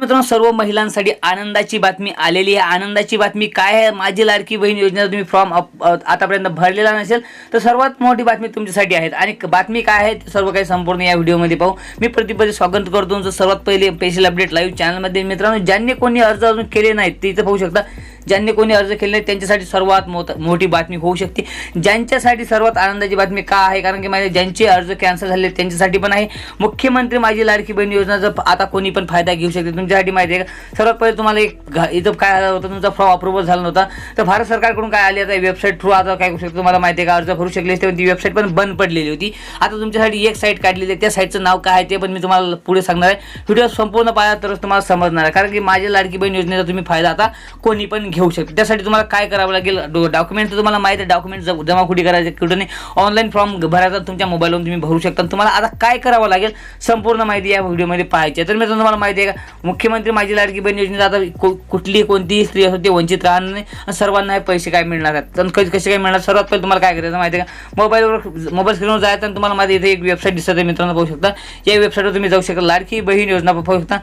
मित्रांनो सर्व महिलांसाठी आनंदाची बातमी आलेली आहे. आनंदाची बातमी काय आहे? माझी लाडकी बहीण योजनेचा तुम्ही फॉर्म अप- आतापर्यंत भरलेला नसेल तर सर्वात मोठी बातमी तुमच्यासाठी आहे आणि बातमी काय आहे ते सर्व काही संपूर्ण या व्हिडिओमध्ये पाहू. मी प्रतिपदी स्वागत करतो. तुमचं सर्वात पहिले स्पेशल अपडेट लाईव्ह चॅनलमध्ये मित्रांनो ज्यांनी कोणी अर्ज अजून केले नाहीत ते इथं पाहू शकता. ज्यांनी कोणी अर्ज केले नाही त्यांच्यासाठी सर्वात मोठ मोठी बातमी होऊ शकते. ज्यांच्यासाठी सर्वात आनंदाची बातमी का आहे? कारण की माझे ज्यांचे अर्ज कॅन्सल झाले त्यांच्यासाठी पण आहे. मुख्यमंत्री माझी लाडकी बहीण योजनाचा आता कोणी पण फायदा घेऊ शकते तुमच्यासाठी माहिती आहे का? सर्वात पहिले तुम्हाला एक इथं काय झालं होतं? तुमचा फॉर्म अप्रुव्हल झाला नव्हता. तर भारत सरकारकडून काय आले? आता वेबसाईट थ्रू आता काय करू शकतो तुम्हाला माहिती आहे का? अर्ज भरू शकले असते पण ती वेबसाईट पण बंद पडलेली होती. आता तुमच्यासाठी एक साईट काढलेली आहे. त्या साईटचं नाव काय आहे ते पण मी तुम्हाला पुढे सांगणार आहे. व्हिडिओ संपूर्ण पाहिला तरच तुम्हाला समजणार आहे. कारण की माझ्या लाडकी बहीण योजनेचा तुम्ही फायदा आता कोणी पण घेऊ शकतो. त्यासाठी तुम्हाला काय करावं लागेल? डॉक्युमेंट तुम्हाला माहिती आहे डॉक्युमेंट जमा कुठे करायचे कुठं नाही. ऑनलाईन फॉर्म भरायचा तुमच्या मोबाईलवरून तुम्ही भरू शकता. तुम्हाला आता काय करावं लागेल? संपूर्ण माहिती या व्हिडिओमध्ये पाहायची आहे. तर मी तुम्हाला माहिती आहे का? मुख्यमंत्री माझी लाडकी बहीण योजनेचा आता को- कुठली कोणतीही स्त्री असो ते वंचित राहणार नाही. सर्वांना हे पैसे काय मिळणार आहेत? तर कसे कसे काय मिळणार? सर्वात पहिले तुम्हाला काय करायचं माहिती आहे का? मोबाईलवर मोबाईल स्क्रीनवर जायचं आणि तुम्हाला माहिती इथे एक वेबसाईट दिसत आहे मित्रांनो पाहू शकता. या वेबसाईटवर तुम्ही जाऊ शकता. लाडकी बहीण योजना पाहू शकता.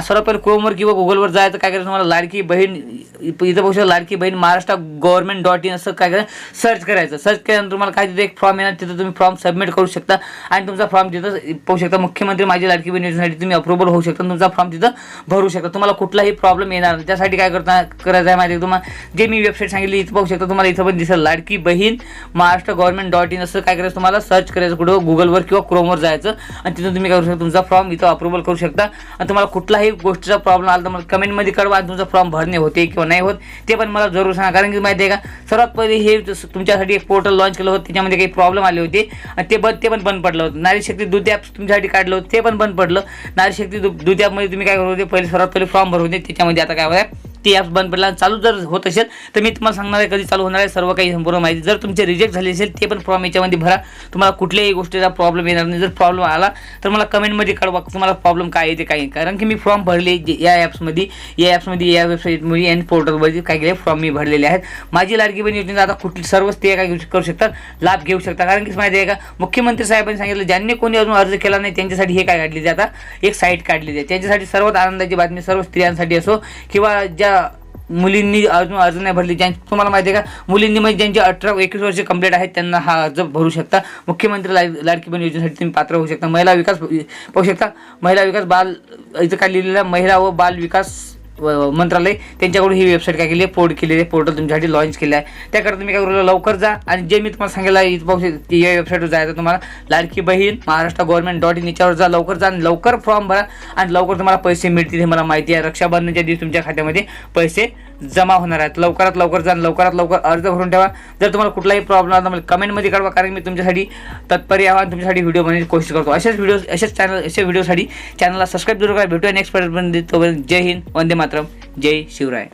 सर्वात पहिले क्रोमवर किंवा गुगलवर जायचं काय करायचं? तुम्हाला लाडकी बहीण इथं पाहू शकता Ladki Bahin Maharashtra government dot in असं काय करायचं सर्च करायचं. सर्च केल्यानंतर तुम्हाला काय तिथे एक फॉर्म येणार तिथं तुम्ही फॉर्म सबमिट करू शकता. आणि तुमचा फॉर्म तिथं पाहू शकता मुख्यमंत्री माझी लाडकी बहीण योजनेसाठी तुम्ही अप्रुव्हल होऊ शकता तुमचा फॉर्म तिथं भरू शकता. तुम्हाला कुठलाही प्रॉब्लेम येणार नाही. त्यासाठी काय करता करायचं आहे माहिती आहे तुम्हाला? जे मी वेबसाईट सांगितली इथं पाहू शकता तुम्हाला इथं पण दिसेल Ladki Bahin Maharashtra government dot in असं काय करायचं तुम्हाला? सर्च करायचं कुठं? गुगलवर किंवा क्रोमवर जायचं आणि तिथून तुम्ही काय करू शकता. तुमचा फॉर्म इथं अप्रुव्हल करू शकता. आणि तुम्हाला कुठलाही गोष्टीचा प्रॉब्लेम आला तर मला कमेंटमध्ये कळवा तुमचा फॉर्म भरणे होते किंवा नाही होत. ते पण मला जरूर सांगा. कारण की माहिती आहे का सर्वात पहिले हे तुमच्यासाठी एक पोर्टल लॉन्च केलं होतं त्याच्यामध्ये काही प्रॉब्लेम आले होते. आणि ते बंद ते पण बंद पडलं होतं. नारी शक्ती दूध ॲप तुमच्यासाठी काढलं होतं ते पण बंद पडलं. नारी शक्ती दूध ॲपमध्ये तुम्ही काय करत होते? पहिले सर्वात पहिले फॉर्म भरून होते. त्याच्यामध्ये आता काय होतं ती ॲप्स बंद पडला चालू जर होत असेल तर मी तुम्हाला सांगणार आहे कधी चालू होणार आहे सर्व काही संपूर्ण माहिती. जर तुमचे रिजेक्ट झाले असेल ते पण फॉर्म याच्यामध्ये भरा. तुम्हाला कुठल्याही गोष्टीचा प्रॉब्लेम येणार नाही. जर प्रॉब्लेम आला तर मला कमेंटमध्ये कळवा तुम्हाला प्रॉब्लेम काय येते काय कारण की मी फॉर्म भरले जे- या ॲप्समध्ये या ॲप्समध्ये या वेबसाईटमध्ये आणि पोर्टलमध्ये काय केले फॉर्म मी भरलेले आहेत. माझी लाडकी बहीण योजनेचा आता कुठली सर्वच ते काय घेऊ- करू शकतात लाभ घेऊ शकतात. कारण की माहिती आहे का मुख्यमंत्री साहेबांनी सांगितलं ज्यांनी कोणी अजून अर्ज केला नाही त्यांच्यासाठी हे काय काढली आता एक साईट काढली आहे त्यांच्यासाठी सर्वात आनंदाची बातमी सर्व स्त्रियांसाठी असो किंवा ज्या मुलींनी अजून अर्ज नाही भरले. ज्यां तुम्हाला माहिती आहे का? मुलींनी म्हणजे ज्यांची अठरा एकवीस वर्ष कंप्लीट आहेत त्यांना हा अर्ज भरू शकता. मुख्यमंत्री ला लाडकी बहीण योजनेसाठी तुम्ही पात्र होऊ शकता. महिला विकास पाहू शकता. महिला विकास बाल इथं काय लिहिलेलं महिला व बाल विकास मंत्रालय त्यांच्याकडून ही वेबसाईट काय केली आहे? पोर्ट केलेली आहे. पोर्टल तुमच्यासाठी लॉन्च केलं आहे. त्याकरता तुम्ही काय करू लवकर जा. आणि जे मी तुम्हाला सांगितलं आहे, इथं पाहू शकता या वेबसाईटवर जायचं तुम्हाला Ladki Bahin Maharashtra government dot in याच्यावर जा. लवकर जा आणि लवकर फॉर्म भरा. आणि लवकर तुम्हाला पैसे मिळतील हे मला माहिती आहे. रक्षाबंधनच्या दिवशी तुमच्या खात्यामध्ये पैसे जमा होणार आहेत. लवकरात लवकर जा लवकरात लवकर अर्ज भरून ठेवा. जर तुम्हाला कुठलाही प्रॉब्लेम आला तर मला कमेंटमध्ये कळवा कारण मी तुमच्यासाठी तत्पर यावा आणि तुमच्यासाठी व्हिडिओ बनवण्याची कोशिश करतो. असेच व्हिडिओ असेच चॅनल अशा व्हिडिओसाठी चॅनलला सबस्क्राईब जरूर करा. भेटूया नेक्स्ट पर्यंत तोपर्यंत जय हिंद. वंदे मात्र जय शिवराय.